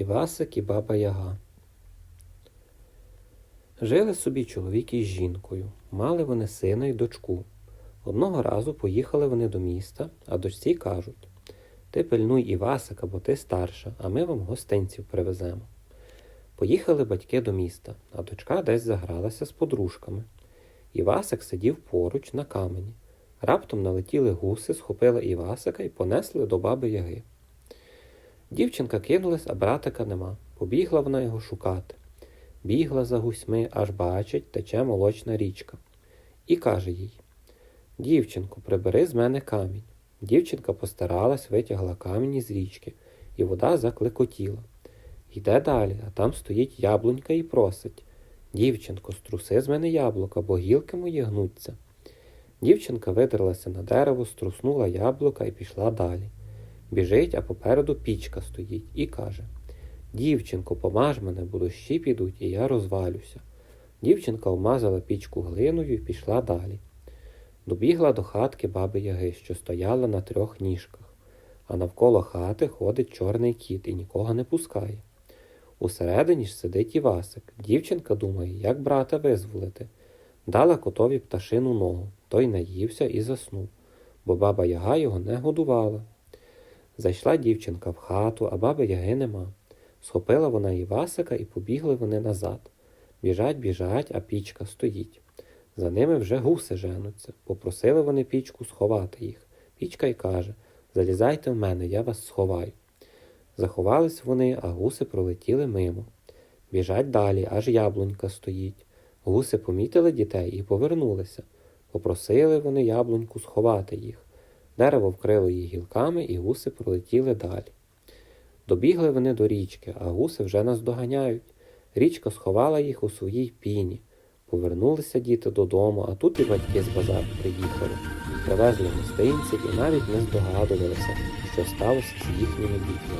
Івасик і баба Яга. Жили собі чоловік із жінкою. Мали вони сина й дочку. Одного разу поїхали вони до міста, а дочці кажуть Ти пильнуй Івасика, бо ти старша, а ми вам гостинців привеземо. Поїхали батьки до міста, а дочка десь загралася з подружками. Івасик сидів поруч на камені. Раптом налетіли гуси, схопили Івасика і понесли до баби Яги. Дівчинка кинулась, а братика нема. Побігла вона його шукати. Бігла за гусьми, аж бачить, тече молочна річка. І каже їй: Дівчинко, прибери з мене камінь. Дівчинка постаралась, витягла камінь із річки, і вода заклекотіла. Йде далі, а там стоїть яблунька і просить Дівчинко, струси з мене яблука, бо гілки мої гнуться. Дівчинка видерлася на дерево, струснула яблука і пішла далі. Біжить, а попереду пічка стоїть і каже Дівчинко, помаж мене, бо дощі підуть, і я розвалюся. Дівчинка вмазала пічку глиною і пішла далі. Добігла до хатки баби Яги, що стояла на трьох ніжках, а навколо хати ходить чорний кіт і нікого не пускає. Усередині ж сидить Івасик. Дівчинка думає, як брата визволити. Дала котові пташину ногу, той наївся і заснув, бо баба Яга його не годувала. Зайшла дівчинка в хату, а баби Яги нема. Схопила вона Івасика і побігли вони назад. Біжать, біжать, а пічка стоїть. За ними вже гуси женуться. Попросили вони пічку сховати їх. Пічка й каже Залізайте в мене, я вас сховаю. Заховались вони, а гуси пролетіли мимо. Біжать далі, аж яблунька стоїть. Гуси помітили дітей і повернулися. Попросили вони яблуньку сховати їх. Дерево вкрило її гілками, і гуси пролетіли далі. Добігли вони до річки, а гуси вже нас доганяють. Річка сховала їх у своїй піні. Повернулися діти додому, а тут і батьки з базару приїхали. Привезли гостинців і навіть не здогадувалися, що сталося з їхніми дітьми.